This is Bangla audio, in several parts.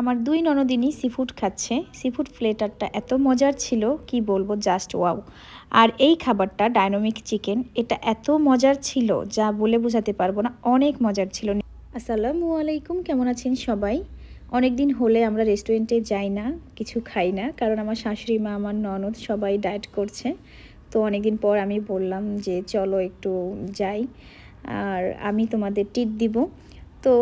আমার দুই ননদিনই সিফুড খাচ্ছে। সিফুড ফ্লেটারটা এত মজার ছিল, কি বলব জাস্ট ওয়াও আর এই খাবারটা ডাইনামিক চিকেন এটা এত মজার ছিল যা বলে বোঝাতে পারব না, অনেক মজার ছিল। আসসালামু আলাইকুম, কেমন আছেন সবাই? অনেক দিন হলে আমরা রেস্টুরেন্টে যাই না, কিছু খাই না, কারণ আমার শাশুড়ি মা, আমার ননদ সবাই ডায়েট করছে। তো অনেক দিন পর আমি বললাম যে চলো একটু যাই, আর আমি তোমাদের টিট দিব। তো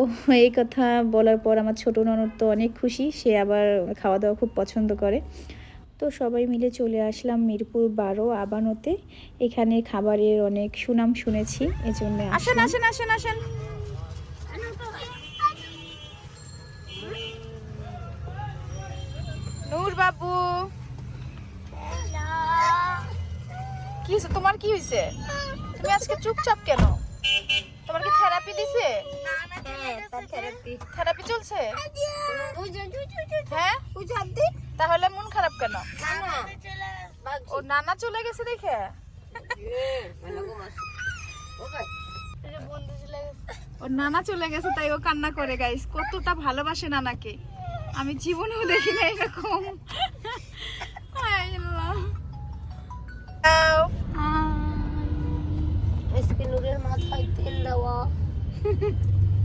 এই কথা বলার পর আমার ছোটো ননদ তো অনেক খুশি, সে আবার খাওয়া দাওয়া খুব পছন্দ করে। তো সবাই মিলে চলে আসলাম মিরপুর বারো আবানোতে। এখানে খাবারের অনেক সুনাম শুনেছি, এজন্য আসেন আসেন আসেন আসেন। নূর বাবু। কি হয়েছে তোমার কি হয়েছে তুমি আজকে চুপচাপ কেন? তোমার কি থেরাপি দিছে? থেরাপি চলছে? হ্যাঁ? তাহলে মন খারাপ কেন? ও নানা চলে গেছে দেখে? ওর নানা চলে গেছে তাই ও কান্না করে গাইস কতটা ভালোবাসে নানাকে। আমি জীবনেও দেখি না এরকম। হায়। আজকে নূরের মাথায় তেল দেওয়া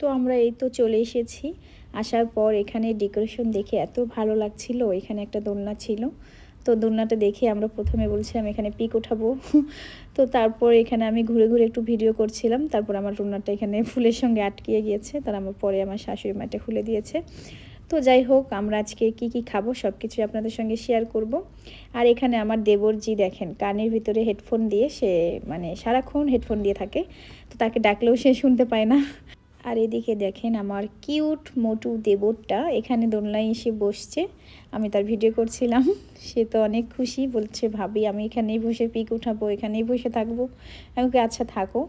তো আমরা এই তো চলে এসেছি। আসার পর এখানে ডেকোরেশন দেখে এত ভালো লাগছিল, এখানে একটা দোলনা ছিল। তো দোলনাটা দেখে আমরা প্রথমে বলছিলাম, এখানে পিক ওঠাবো। তো তারপর এখানে আমি ঘুরে ঘুরে একটু ভিডিও করছিলাম। তারপর আমার দোলনাটা এখানে ফুলের সঙ্গে আটকিয়ে গিয়েছে। তার আমার পরে আমার শাশুড়ি মাটা খুলে দিয়েছে। তো যাই হোক, আমরা আজকে কি কি খাব সব কিছু আপনাদের সঙ্গে শেয়ার করব। আর এখানে আমার দেবরজি দেখেন, কানের ভিতরে হেডফোন দিয়ে সে মানে সারাক্ষণ হেডফোন দিয়ে থাকে। তো তাকে ডাকলেও সে শুনতে পায় না। আর এদিকে দেখেন আমার কিউট মোটু দেবরটা এখানে দোলনায় এসে বসছে। আমি তার ভিডিও করছিলাম। সে তো অনেক খুশি বলছে ভাবি আমি এখানেই বসে পিক উঠাবো এখানেই বসে থাকব। আমি ওকে আচ্ছা থাকো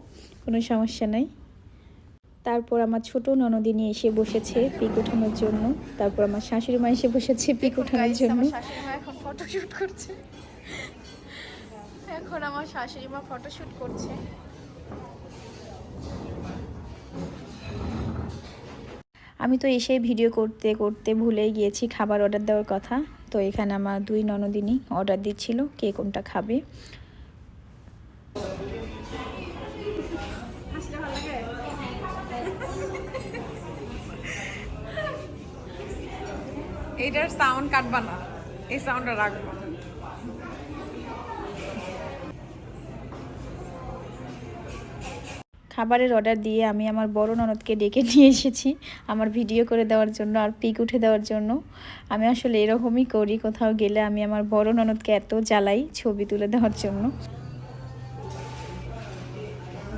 কোনো সমস্যা নাই। তারপর আমার ছোট ননদিনী এসে বসেছে পিক ওঠানোর জন্য। তারপর আমার শাশুড়ি মা এসে বসেছে পিক ওঠানোর Guys, জন্য। আমার শাশুড়ি মা এখন ফটোশুট করছে। এখন আমার শাশুড়ি মা ফটোশুট করছে। আমি তো এসে ভিডিও করতে করতে ভুলেই গিয়েছি খাবার অর্ডার দেওয়ার কথা। তো এখানে আমার দুই ননদিনী অর্ডার দিচ্ছিল, কে কোনটা খাবে। এইটার সাউন্ড কাটবা না, এই সাউন্ডটা রাখব। খাবারের অর্ডার দিয়ে আমি আমার বড় ননদকে ডেকে নিয়ে এসেছি আমার ভিডিও করে দেওয়ার জন্য আর পিক উঠে দেওয়ার জন্য। আমি আসলে এরকমই করি কোথাও গেলে আমি আমার বড় ননদকে এত জ্বালাই ছবি তুলে দেওয়ার জন্য।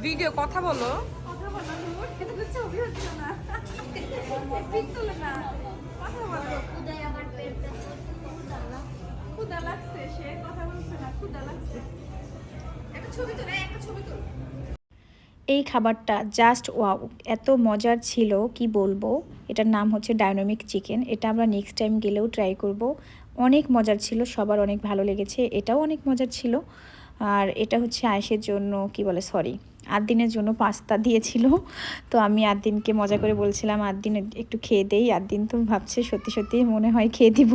ভিডিও কথা বলো। এই খাবারটা জাস্ট ওয়াও এত মজার ছিল, কি বলব? এটার নাম হচ্ছে ডায়নামিক চিকেন এটা আমরা নেক্সট টাইম গেলেও ট্রাই করব। অনেক মজার ছিল, সবার অনেক ভালো লেগেছে, এটাও অনেক মজার ছিল। আর এটা হচ্ছে আয়েসের জন্য, কি বলে সরি আট দিনের জন্য পাস্তা দিয়েছিল। তো আমি আট দিনকে মজা করে বলছিলাম আট দিন একটু খেয়ে দেই। আট দিন তো ভাবছে, সত্যি সত্যি মনে হয় খেয়ে দিব।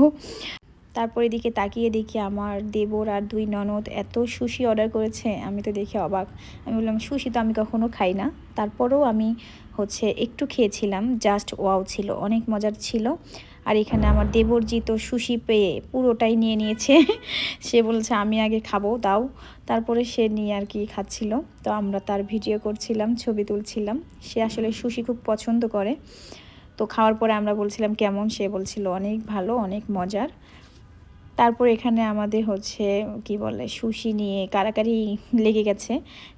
তারপর এদিকে তাকিয়ে দেখি আমার দেবর আর দুই ননদ এত সুশি অর্ডার করেছে, আমি তো দেখে অবাক। আমি বললাম, সুশি তো আমি কখনো খাই না। তারপরেও আমি হচ্ছে একটু খেয়েছিলাম জাস্ট ওয়াও ছিল, অনেক মজার ছিল। আর এখানে আমার দেবরজি তো সুশি পেয়ে পুরোটাই নিয়ে নিয়েছে। সে বলছে, আমি আগে খাব, দাও। তারপরে সে নিয়ে আর কি খাচ্ছিল। তো আমরা তার ভিডিও করছিলাম, ছবি তুলছিলাম। সে আসলে সুশি খুব পছন্দ করে। তো খাওয়ার পরে আমরা বলছিলাম, কেমন? সে বলছিল, অনেক ভালো, অনেক মজার। তারপর এখানে আমাদের হচ্ছে, কি বলে, সুশি নিয়ে কারাকারি লেগে গেছে।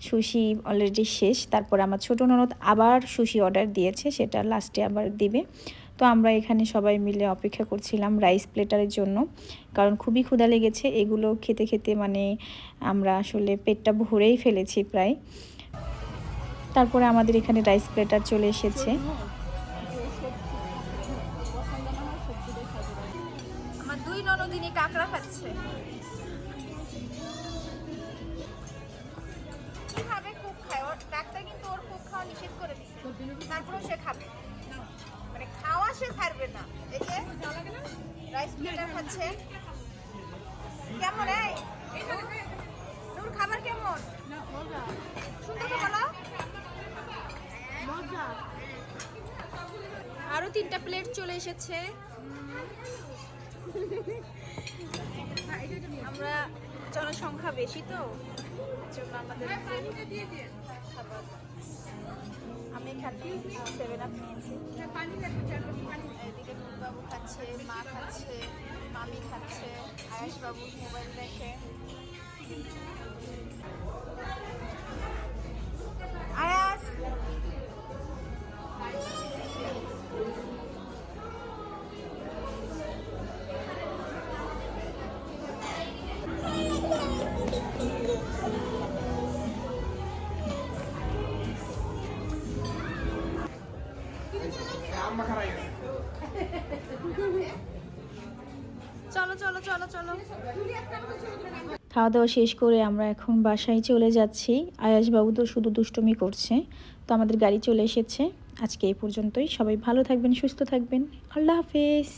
সুশি অলরেডি শেষ, তারপর আমার ছোটো ননদ আবার সুশি অর্ডার দিয়েছে, সেটা লাস্টে আবার দিবে। তো আমরা এখানে সবাই মিলে অপেক্ষা করছিলাম রাইস প্লেটারের জন্য, কারণ খুবই ক্ষুধা লেগেছে। এগুলো খেতে খেতে মানে আমরা আসলে পেটটা ভরেই ফেলেছি প্রায়। তারপরে আমাদের এখানে রাইস প্লেটার চলে এসেছে। কাঁকড়া খাচ্ছে। খাবে কুক খায়? ওর ডাক্তার কিন্তু ওর কুক খাওয়া নিষেধ করে দিচ্ছে তারপরেও সে খাবে। মানে খাওয়া সে ছাড়বে না। এই যে, রাইস প্লেটার খাচ্ছে। কেমন, এই? নূর, খাবার কেমন? সুন্দর তো বলো। আরও তিনটা প্লেট চলে এসেছে। আমরা জনসংখ্যা বেশি তো জন্য আমাদের আমি খাচ্ছি সেভেন আপ নিয়েছি। এদিকে নুরবাবু খাচ্ছে, মা খাচ্ছে, মামি খাচ্ছে বাবু মোবাইল দেখে। খাওয়া দাওয়া শেষ করে আমরা এখন বাসায় চলে যাচ্ছি। আয়াসবাবু তো শুধু দুষ্টুমি করছে, তো আমাদের গাড়ি চলে এসেছে। আজকে এই পর্যন্তই। সবাই ভালো থাকবেন, সুস্থ থাকবেন। আল্লাহ হাফেজ।